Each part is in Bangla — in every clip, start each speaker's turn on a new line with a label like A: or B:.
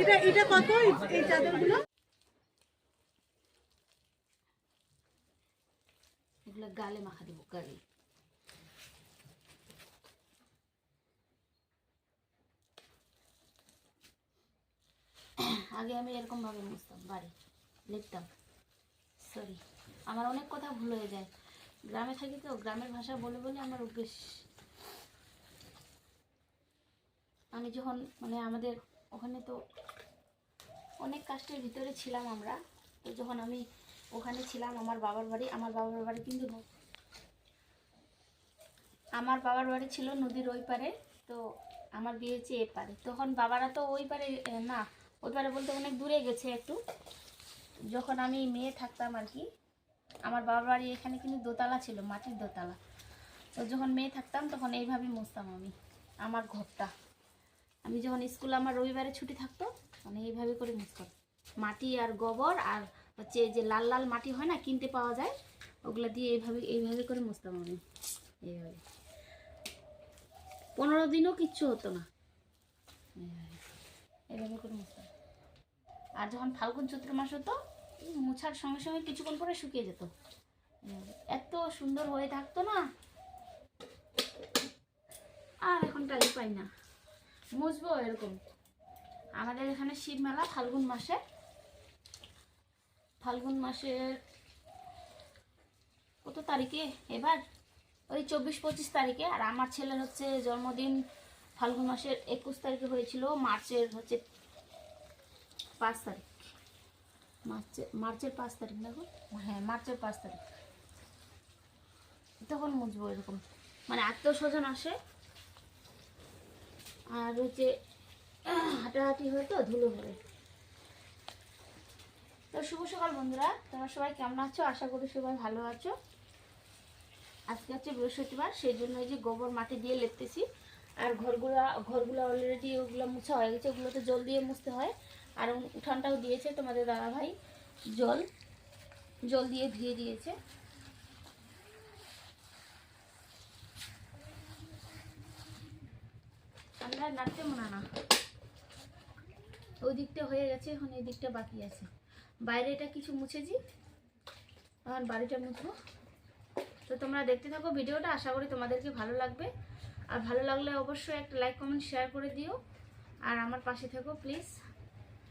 A: এটা এটা কত এই চাদরগুলো?
B: এগুলো গালে মাখা দেবো গালে। আগে আমি এরকম ভাবে মুছতাম, বাড়ি, লিখতাম। সরি আমার অনেক কথা ভুল হয়ে যায়। গ্রামে থাকি তো, গ্রামের ভাষা বলে বলে আমার অভ্যেস আমি যখন মানে আমাদের ওখানে তো অনেক কাষ্টের ভিতরে ছিলাম আমরা। তো যখন আমি ওখানে ছিলাম, আমার বাবার বাড়ি, আমার বাবার বাড়ি কিন্তু আমার বাবার বাড়ি ছিল নদীর ওই পারে, তো আমার বিয়ে হচ্ছে এ পারে। তখন বাবারা তো ওই পারে না ওই পারে বলতে অনেক দূরে গেছে একটু। যখন আমি মেয়ে থাকতাম আর কি, আমার বাবার বাড়ি এখানে কিন্তু দোতলা ছিল, মাটির দোতলা। তো যখন মেয়ে থাকতাম তখন এইভাবে মুছতাম আমি, আমার ঘরটা। আমি যখন স্কুল, আমার রবিবারে ছুটি থাকতো মানে এইভাবে করে মুছতাম। মাটি আর গোবর আর হচ্ছে যে লাল লাল মাটি হয় না, কিনতে পাওয়া যায়, ওগুলা দিয়ে এইভাবে এইভাবে করে মুছতাম আমি, এইভাবে। পনেরো দিনও কিচ্ছু হতো না এইভাবে করে মুছতাম। আর যখন ফাল্গুন চৈত্র মাস হতো মুছার সঙ্গে সঙ্গে কিছুক্ষণ পরে শুকিয়ে যেত। এত সুন্দর হয়ে থাকতো না। আর এখন টাইম পাই না। মুছবো এরকম। আমাদের এখানে শিব মেলা ফাল্গুন মাসে। ফাল্গুন মাসের কত তারিখে? এবার? ওই চব্বিশ পঁচিশ তারিখে। আর আমার ছেলের হচ্ছে জন্মদিন ফাল্গুন মাসের একুশ তারিখে হয়েছিল, মার্চের হচ্ছে পাঁচ তারিখ। মার্চের মার্চের পাঁচ তারিখ দেখো হ্যাঁ মার্চের পাঁচ তারিখ। তখন মুছবো এরকম। মানে আত্মীয় স্বজন আসে। আর হচ্ছে হাঁটাহাঁটি হয় তো ধুলো হবে তো শুভ সকাল বন্ধুরা। তোমরা সবাই কেমন আছো? আশা করি সবাই ভালো আছো। আজকে হচ্ছে বৃহস্পতিবার সেই জন্য এই যে গোবর মাটি দিয়ে লেপতেছি। আর ঘরগুলা ঘরগুলো অলরেডি ওগুলো মুছা হয়ে গেছে। ওগুলো তো জল দিয়ে মুছতে হয়। আর উঠানটাও দিয়েছে তোমাদের দাদা ভাই জল। জল দিয়ে ধুয়ে দিয়েছে। আমরা নাড়তে মনে না। ওই দিকটা হয়ে গেছে, এখন এই দিকটা বাকি আছে। বাইরে এটা কিছু মুছেছি এখন বাড়িটা মুছবো। তো তোমরা দেখতে থাকো ভিডিওটা, আশা করি তোমাদেরকে ভালো লাগবে। আর ভালো লাগলে অবশ্যই একটা লাইক কমেন্ট শেয়ার করে দিও। আর আমার পাশে থাকো প্লিজ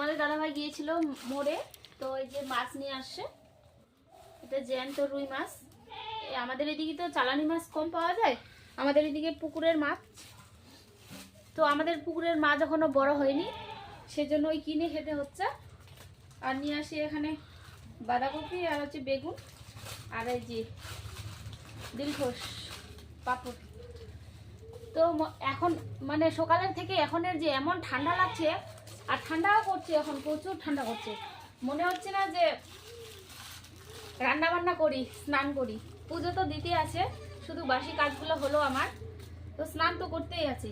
B: তোমাদের দাদাভাই গিয়েছিল মোড়ে, তো এই যে মাছ নিয়ে আসছে। এটা জ্যান্ত রুই মাছ। আমাদের এদিকে তো চালানি মাছ কম পাওয়া যায়, আমাদের এদিকে পুকুরের মাছ। তো আমাদের পুকুরের মাছ এখনও বড় হয়নি, সেজন্য ওই কিনে খেতে হচ্ছে। আর নিয়ে আসি এখানে বাঁধাকপি আর হচ্ছে বেগুন আর এই যে দিলখোস পাপড়। তো এখন মানে সকালের থেকে এখনের যে এমন ঠান্ডা লাগছে আর ঠান্ডাও করছে এখন, প্রচুর ঠান্ডা করছে। মনে হচ্ছে না যে রান্না বান্না করি, স্নান করি। পুজো তো দিতে আছে, শুধু বাসি কাজগুলো হলো আমার। তো স্নান তো করতেই আছে।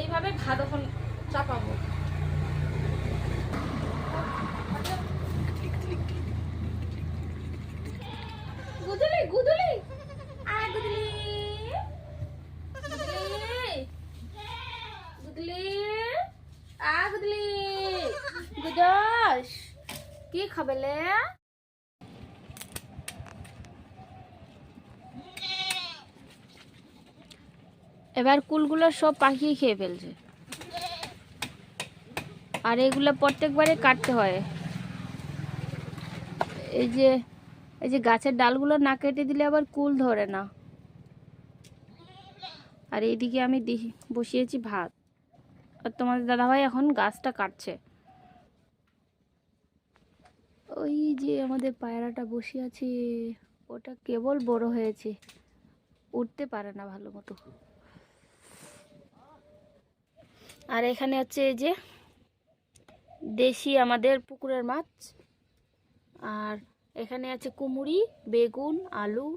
B: এইভাবে ভাত এখন চাপাবো। কি খাবেলে এবার কুলগুলো সব পাখি খেয়ে ফেলছে। আর এগুলো প্রত্যেকবারে কাটতে হয়। এই যে এই যে গাছের ডালগুলো না কেটে দিলে আবার কুল ধরে না। আর এইদিকে আমি বসিয়েছি ভাত। আর তোমাদের দাদাভাই এখন গাছটা কাটছে। ওই যে আমাদের পায়রাটা বসে আছে, ওটা কেবল বড় হয়েছে, উঠতে পারে না ভালো মতো। আর এখানে হচ্ছে এই যে দেশি আমাদের পুকুরের মাছ, আর এখানে আছে কুমুরি বেগুন, আলু,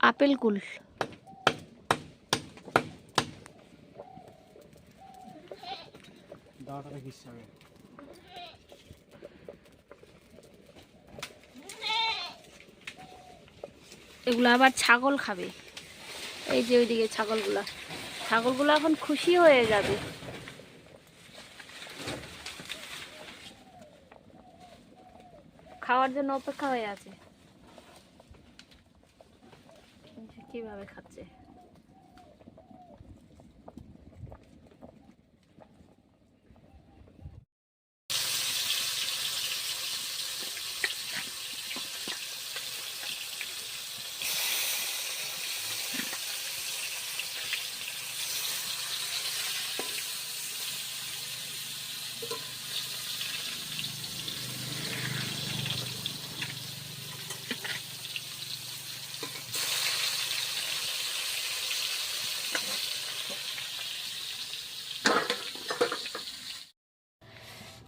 B: আপেল কুল।
C: আগে
B: এগুলো আবার ছাগল খাবে। এই যে ওইদিকে ছাগলগুলা। ছাগলগুলো এখন খুশি হয়ে যাবে। খাওয়ার জন্য অপেক্ষা হয়ে আছে। কীভাবে খাচ্ছে?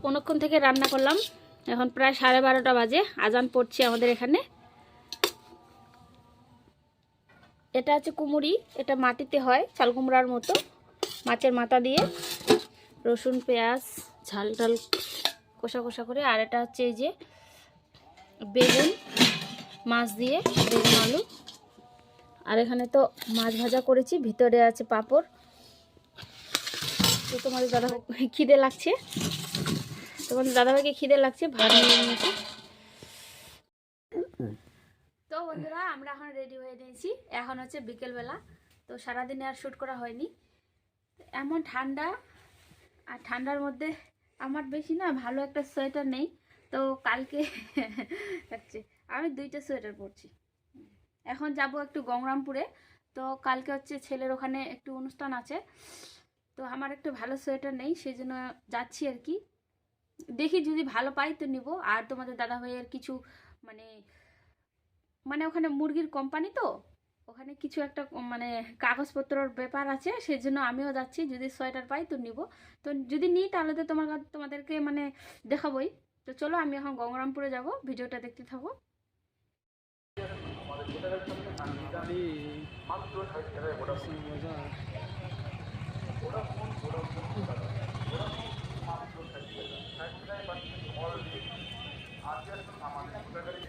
B: অনেকক্ষণ থেকে রান্না করলাম। এখন প্রায় সাড়ে বারোটা বাজে। আজান পড়ছে আমাদের এখানে। এটা হচ্ছে কুমুরি এটা মাটিতে হয় চাল কুমড়ার মতো। মাছের মাথা দিয়ে। রসুন, পেঁয়াজ, ঝাল টাল কষা কষা করে। আর এটা হচ্ছে এই যে বেগুন মাছ দিয়ে, বেগুন আলু। আর এখানে তো মাছ ভাজা করেছি। ভিতরে আছে পাঁপড়। তো তোমাদের দাদা, খিদে লাগছে? তোমাদের দাদাভাইকে খিদে লাগছে ভাত নিয়ে নিয়েছি। তো বন্ধুরা আমরা এখন রেডি হয়ে নিয়েছি এখন হচ্ছে বিকেলবেলা তো সারাদিনে আর শ্যুট করা হয়নি। এমন ঠান্ডা আর ঠান্ডার মধ্যে আমার বেশি না ভালো একটা সোয়েটার নেই। তো কালকে হচ্ছে আমি দুইটা সোয়েটার পরছি। এখন যাব একটু গঙ্গরামপুরে তো কালকে হচ্ছে ছেলের ওখানে একটু অনুষ্ঠান আছে। তো আমার একটু ভালো সোয়েটার নেই সেই জন্য যাচ্ছি আর কি। দেখি যদি ভালো পাই তো নিব। আর তোমাদের দাদা ভাইয়ের কিছু মানে মানে ওখানে মুরগির কোম্পানি তো, ওখানে কিছু একটা মানে কাগজপত্রর ব্যাপার আছে সেই জন্য আমিও যাচ্ছি। যদি সোয়েটার পাই তো নিব। তো যদি নিই তাহলে তো তোমার তোমাদেরকে মানে দেখাবই। তো চলো আমি এখন গঙ্গরামপুরে যাব, ভিডিওটা দেখতে থাকো। Gracias.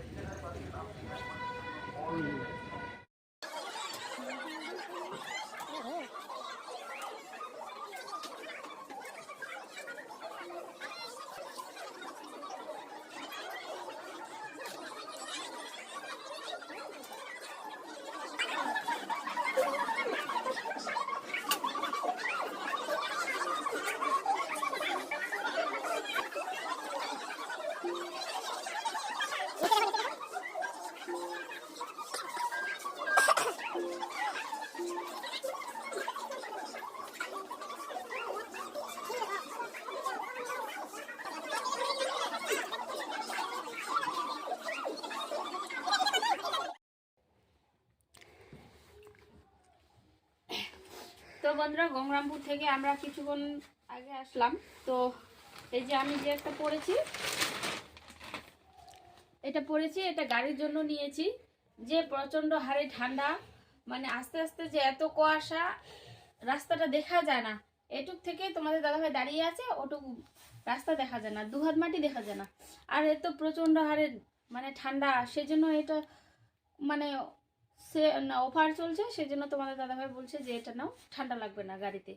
B: তো বন্ধুরা, গঙ্গরামপুর থেকে আমরা কিছুক্ষণ আগে আসলাম। তো এই যে আমি যে একটা পড়েছি, এটা পড়েছি, এটা গাড়ির জন্য নিয়েছি। যে প্রচণ্ড হারে ঠান্ডা মানে আস্তে আস্তে যে এত কুয়াশা, রাস্তাটা দেখা যায় না। এটুক থেকে তোমাদের দাদাভাই দাঁড়িয়ে আছে, ওটুকু রাস্তা দেখা যায় না দু হাত মাটি দেখা যায় না। আর এত প্রচণ্ড হারে মানে ঠান্ডা, সেজন্য এটা মানে সে অফার চলছে, সেজন্য তোমাদের দাদাভাই বলছে যে এটা নাও, ঠান্ডা লাগবে না গাড়িতে।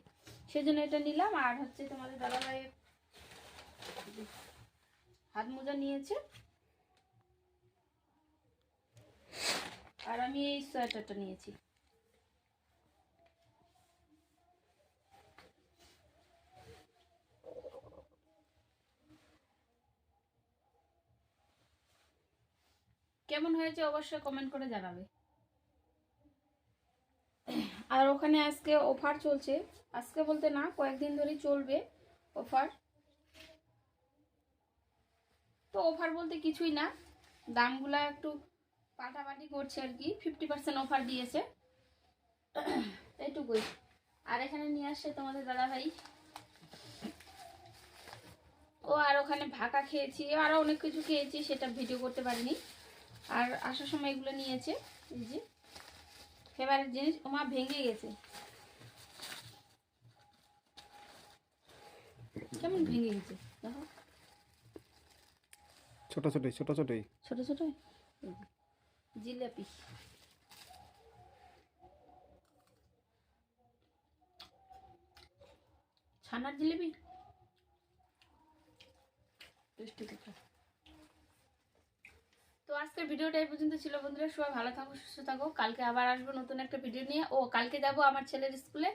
B: সেজন্য এটা নিলাম, আর হচ্ছে তোমাদের দাদাভাই হাত মোজা নিয়েছে। আর আমি এই সোয়েটারটা নিয়েছি। কেমন হয়েছে অবশ্যই কমেন্ট করে জানাবে। আর ওখানে আজকে অফার চলছে। আজকে বলতে না, কয়েকদিন ধরে চলবে অফার তো অফার বলতে কিছুই না। দামগুলা একটু পাটাপাটি করছে আর কি ফিফটি পার্সেন্ট অফার দিয়েছে। এইটুকুই। আর এখানে নিয়ে আসছে তোমাদের দাদা ভাই ও আর ওখানে ভাকা খেয়েছি আরও অনেক কিছু খেয়েছি সেটা ভিডিও করতে পারিনি। আর আসার সময় এগুলো নিয়েছে এই যে। ফেভারিট জিনিস ওমা ভেঙে গেছে। কেমন ভেঙে গেছে দেখো।
C: ছোট ছোটই ছোট ছোটই।
B: ছোট ছোট এই যে, জিলাপি। ছানার জিলিপি? তো আজকের ভিডিওটা এই পর্যন্ত ছিল বন্ধুরা। সবাই ভালো থাকো, সুস্থ থাকো। কালকে আবার আসব নতুন একটা ভিডিও নিয়ে। ও, কালকে যাব আমার ছেলের স্কুলে।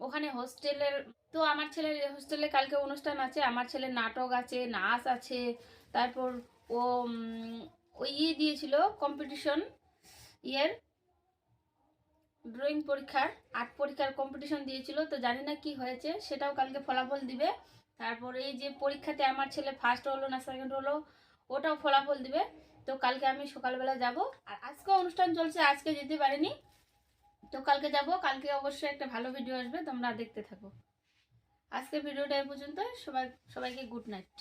B: ওখানে হোস্টেলের, তো আমার ছেলের হোস্টেলে কালকে অনুষ্ঠান আছে। আমার ছেলের নাটক আছে, নাচ আছে। তারপর ও ওই ইয়ে দিয়েছিল কম্পিটিশন ইয়ের ড্রয়িং পরীক্ষার আর্ট পরীক্ষার কম্পিটিশন দিয়েছিল, তো জানি না কি হয়েছে, সেটাও কালকে ফলাফল দিবে। তারপর এই যে পরীক্ষাতে আমার ছেলে ফার্স্ট হলো না সেকেন্ড হলো, ওটাও ফলাফল দিবে। তো কালকে আমি সকালবেলা যাব। আর আজকে অনুষ্ঠান চলছে, আজকে যেতে পারিনি। তো কালকে যাব, কালকে অবশ্যই একটা ভালো ভিডিও আসবে, তোমরা দেখতে থাকো। আজকের ভিডিওটা এই পর্যন্ত সবাই সবাইকে গুড নাইট